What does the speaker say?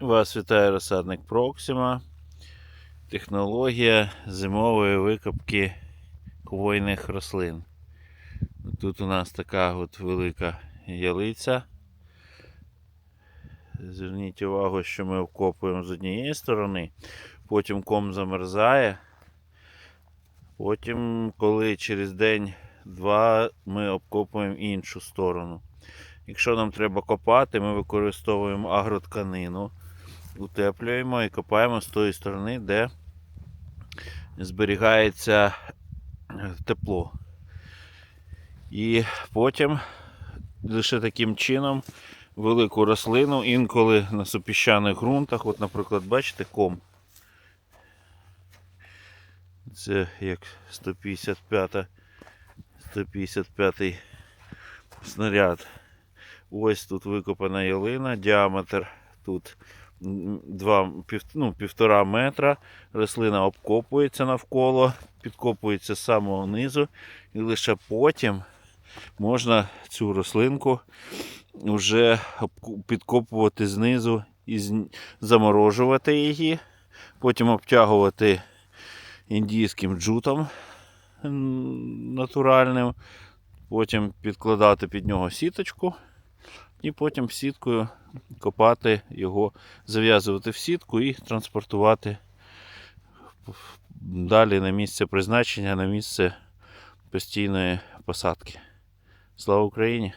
Вас вітає розсадник Проксима. Технологія зимової викопки хвойних рослин. Тут у нас така от велика ялиця. Зверніть увагу, що ми обкопуємо з однієї сторони, потім ком замерзає. Потім, коли через день-два ми обкопуємо іншу сторону. Якщо нам треба копати, ми використовуємо агротканину, утеплюємо і копаємо з тої сторони, де зберігається е, тепло. І потім лише таким чином велику рослину, інколи на супіщаних ґрунтах, от, наприклад, бачите, ком. Це як 155 155 снаряд. Ось тут викопана ялина, діаметр тут м, два, пів, ну, півтора метра. Рослина обкопується навколо, підкопується з самого низу, і лише потім можна цю рослинку вже підкопувати знизу і заморожувати її, потім обтягувати індійським джутом натуральним, потім підкладати під нього сіточку. І потім сіткою копати його, зав'язувати в сітку і транспортувати далі на місце призначення, на місце постійної посадки. Слава Україні!